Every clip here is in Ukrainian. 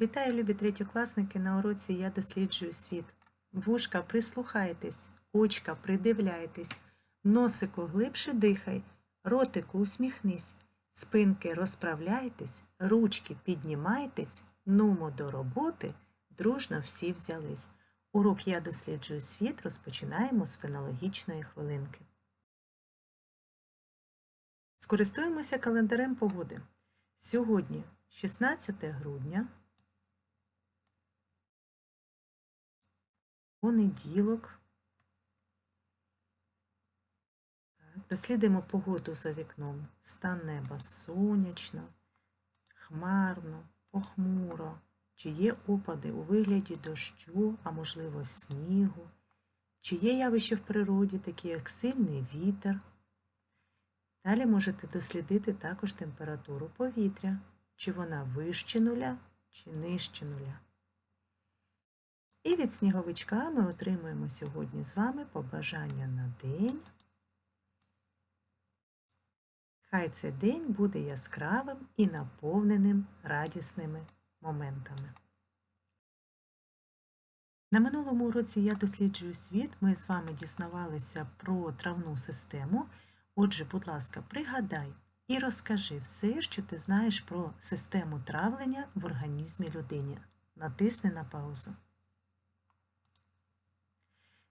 Вітаю, любі третьокласники! На уроці я досліджую світ. Вушка, прислухайтесь, очка, придивляйтесь, носику глибше дихай, ротику усміхнись, спинки розправляйтесь, ручки піднімайтесь, нумо до роботи, дружно всі взялись. Урок Я досліджую світ розпочинаємо з фенологічної хвилинки. Скористуємося календарем погоди. Сьогодні 16 грудня. Понеділок. Дослідимо погоду за вікном. Стан неба сонячно, хмарно, похмуро. Чи є опади у вигляді дощу, а можливо снігу, чи є явище в природі, такі як сильний вітер. Далі можете дослідити також температуру повітря, чи вона вище нуля, чи нижче нуля. І від сніговичка ми отримуємо сьогодні з вами побажання на день. Хай цей день буде яскравим і наповненим радісними моментами. На минулому уроці я досліджую світ. Ми з вами дізнавалися про травну систему. Отже, будь ласка, пригадай і розкажи все, що ти знаєш про систему травлення в організмі людини. Натисни на паузу.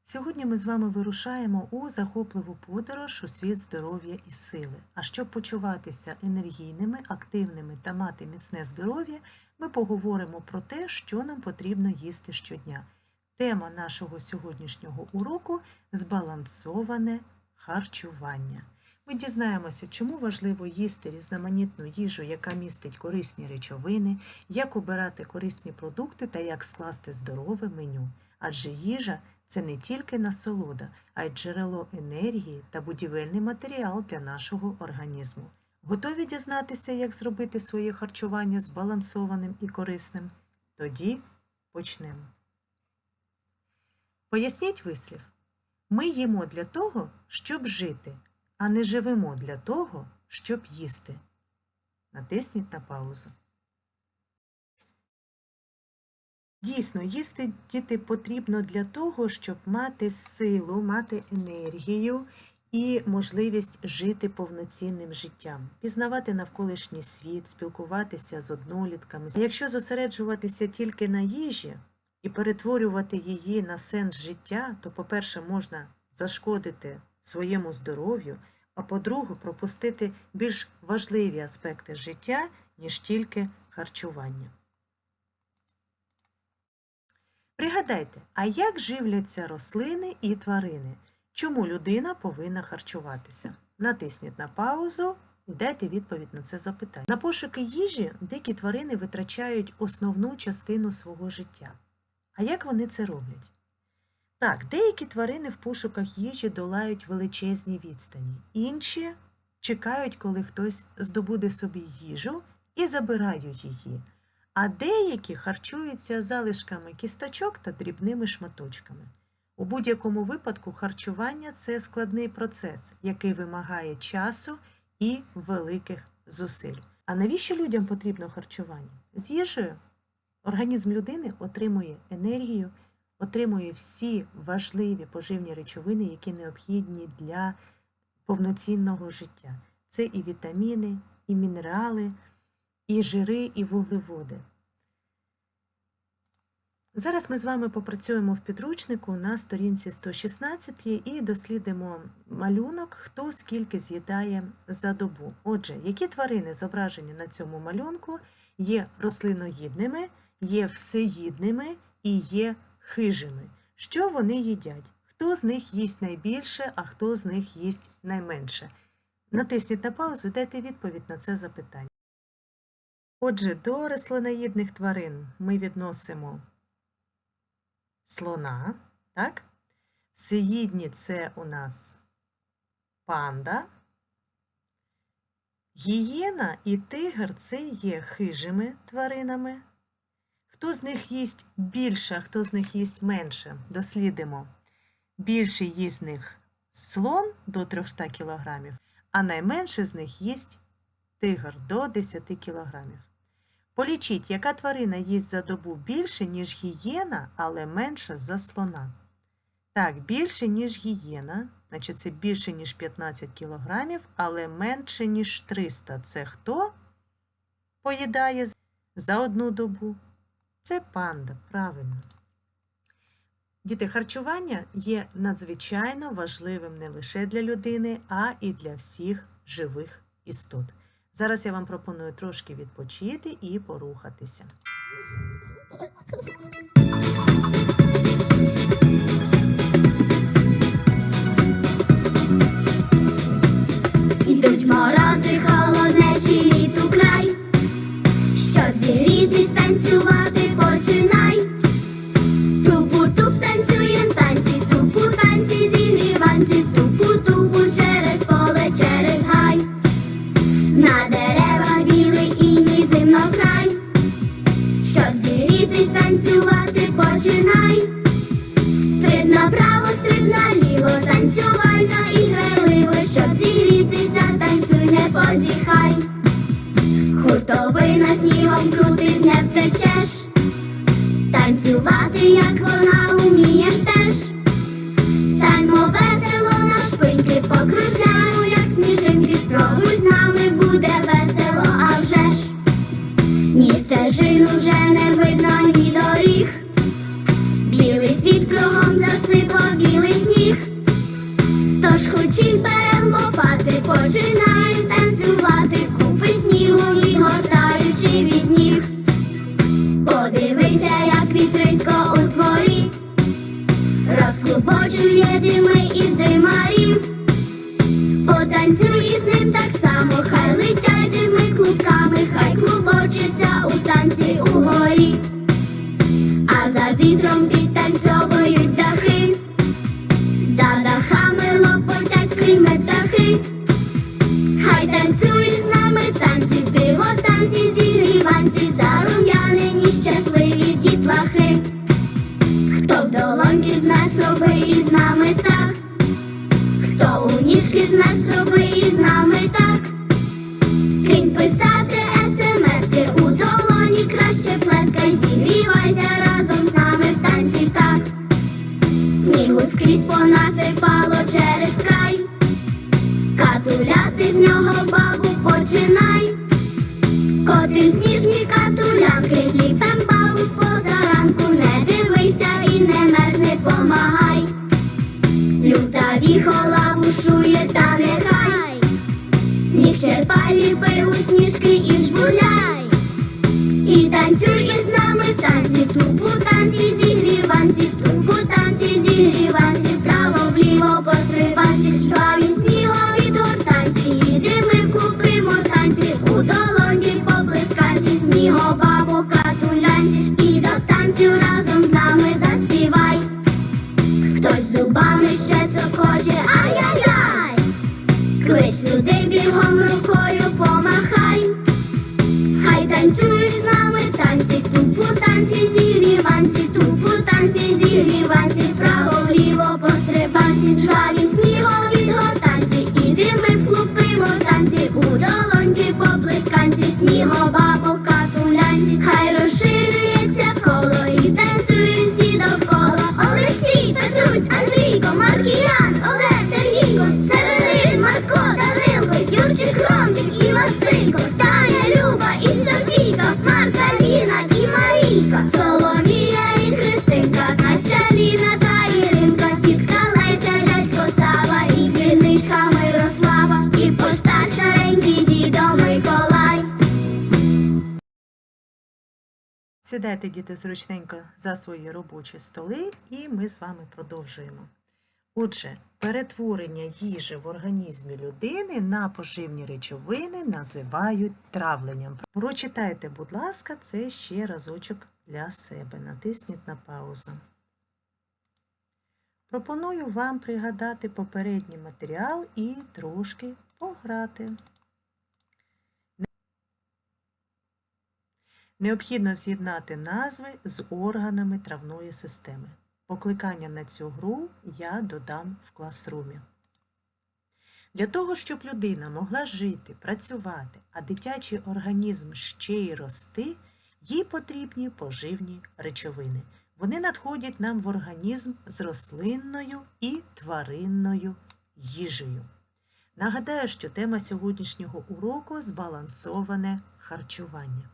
Сьогодні ми з вами вирушаємо у захопливу подорож у світ здоров'я і сили. А щоб почуватися енергійними, активними та мати міцне здоров'я, ми поговоримо про те, що нам потрібно їсти щодня. Тема нашого сьогоднішнього уроку збалансоване харчування. Ми дізнаємося, чому важливо їсти різноманітну їжу, яка містить корисні речовини, як обирати корисні продукти та як скласти здорове меню. Адже їжа це не тільки насолода, а й джерело енергії та будівельний матеріал для нашого організму. Готові дізнатися, як зробити своє харчування збалансованим і корисним? Тоді почнемо. Поясніть вислів. Ми їмо для того, щоб жити, а не живемо для того, щоб їсти. Натисніть на паузу. Дійсно, їсти діти потрібно для того, щоб мати силу, мати енергію і можливість жити повноцінним життям, пізнавати навколишній світ, спілкуватися з однолітками. Якщо зосереджуватися тільки на їжі і перетворювати її на сенс життя, то, по-перше, можна зашкодити своєму здоров'ю, а по-друге, пропустити більш важливі аспекти життя, ніж тільки харчування. Пригадайте, а як живляться рослини і тварини? Чому людина повинна харчуватися? Натисніть на паузу і дайте відповідь на це запитання. На пошуки їжі дикі тварини витрачають основну частину свого життя. А як вони це роблять? Так, деякі тварини в пошуках їжі долають величезні відстані, інші чекають, коли хтось здобуде собі їжу і забирають її а деякі харчуються залишками кісточок та дрібними шматочками. У будь-якому випадку харчування це складний процес, який вимагає часу і великих зусиль. А навіщо людям потрібно харчування? З їжею організм людини отримує енергію, отримує всі важливі поживні речовини, які необхідні для повноцінного життя. Це і вітаміни, і мінерали і жири, і вуглеводи. Зараз ми з вами попрацюємо в підручнику на сторінці 116 і дослідимо малюнок, хто скільки з'їдає за добу. Отже, які тварини зображені на цьому малюнку є рослиноїдними, є всеїдними і є хижими. Що вони їдять? Хто з них їсть найбільше, а хто з них їсть найменше? Натисніть на паузу, дайте відповідь на це запитання. Отже, до рослиноїдних тварин ми відносимо слона, так? Всеїдні це у нас панда. Гієна і тигр це є хижими тваринами. Хто з них їсть більше, а хто з них їсть менше? Дослідимо. Більше їсть з них слон до 300 кг, а найменше з них їсть тигр до 10 кг. Полічіть, яка тварина їсть за добу більше, ніж гієна, але менше за слона. Так, більше, ніж гієна, значить це більше, ніж 15 кілограмів, але менше, ніж 300. Це хто поїдає за одну добу? Це панда, правильно. Діти, харчування є надзвичайно важливим не лише для людини, а і для всіх живих істот. Зараз я вам пропоную трошки відпочити і порухатися. into my розклубочує дими із димарів. Francis Сідайте, діти, зручненько за свої робочі столи, і ми з вами продовжуємо. Отже, перетворення їжі в організмі людини на поживні речовини називають травленням. Прочитайте, будь ласка, це ще разочок для себе. Натисніть на паузу. Пропоную вам пригадати попередній матеріал і трошки пограти. Необхідно з'єднати назви з органами травної системи. Покликання на цю гру я додам в класрумі. Для того, щоб людина могла жити, працювати, а дитячий організм ще й рости, Їй потрібні поживні речовини. Вони надходять нам в організм з рослинною і тваринною їжею. Нагадаю, що тема сьогоднішнього уроку збалансоване харчування.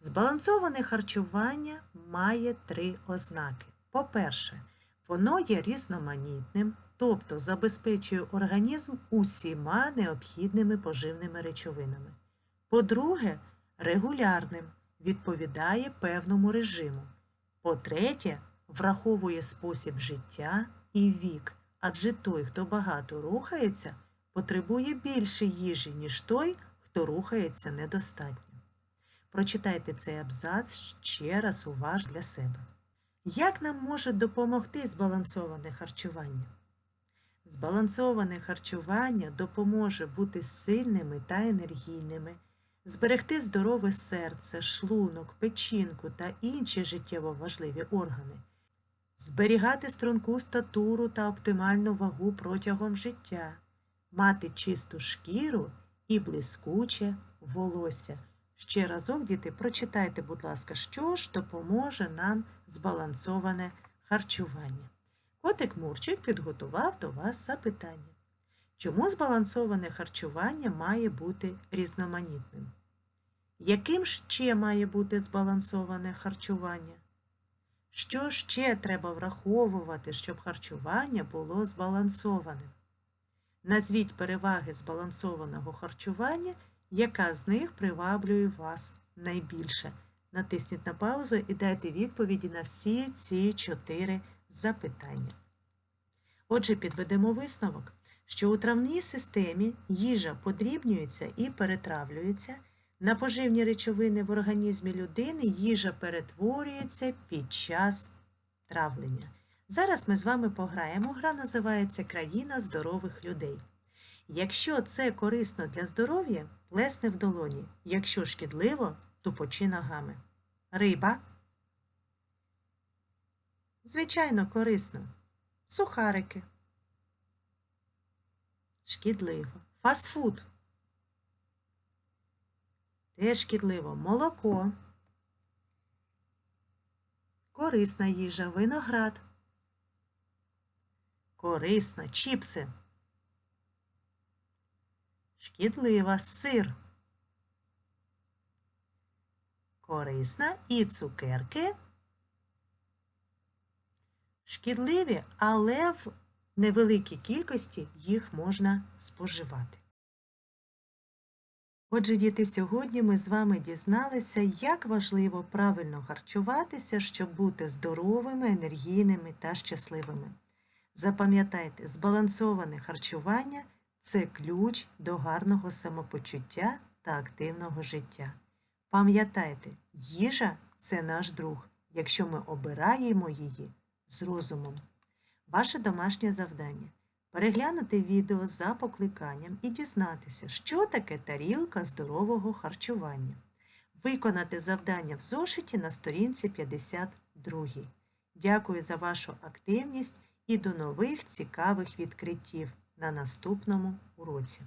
Збалансоване харчування має три ознаки. По-перше, воно є різноманітним, тобто забезпечує організм усіма необхідними поживними речовинами. По-друге, регулярним, відповідає певному режиму. По-третє, враховує спосіб життя і вік, адже той, хто багато рухається, потребує більше їжі, ніж той, хто рухається недостатньо. Прочитайте цей абзац ще раз уважно для себе. Як нам може допомогти збалансоване харчування? Збалансоване харчування допоможе бути сильними та енергійними, зберегти здорове серце, шлунок, печінку та інші життєво важливі органи, зберігати струнку статуру та оптимальну вагу протягом життя, мати чисту шкіру і блискуче волосся. Ще разок, діти, прочитайте, будь ласка, що ж допоможе нам збалансоване харчування. Котик Мурчик підготував до вас запитання. Чому збалансоване харчування має бути різноманітним? Яким ще має бути збалансоване харчування? Що ще треба враховувати, щоб харчування було збалансованим? Назвіть переваги збалансованого харчування, яка з них приваблює вас найбільше. Натисніть на паузу і дайте відповіді на всі ці чотири запитання. Отже, підведемо висновок, що у травній системі їжа подрібнюється і перетравлюється. На поживні речовини в організмі людини їжа перетворюється під час травлення. Зараз ми з вами пограємо. Гра називається Країна здорових людей. Якщо це корисно для здоров'я, плесни в долоні. Якщо шкідливо, тупочи ногами. Риба. Звичайно, корисно. Сухарики. Шкідливо. Фастфуд. Теж шкідливо. Молоко. Корисна їжа. Виноград. Корисна. Чіпси. Шкідлива. Сир. Корисна і цукерки. Шкідливі, але в невеликій кількості їх можна споживати. Отже, діти, сьогодні ми з вами дізналися, як важливо правильно харчуватися, щоб бути здоровими, енергійними та щасливими. Запам'ятайте, збалансоване харчування це ключ до гарного самопочуття та активного життя. Пам'ятайте, їжа це наш друг, якщо ми обираємо її з розумом. Ваше домашнє завдання переглянути відео за покликанням і дізнатися, що таке тарілка здорового харчування. Виконати завдання в зошиті на сторінці 52. Дякую за вашу активність і до нових цікавих відкриттів на наступному уроці.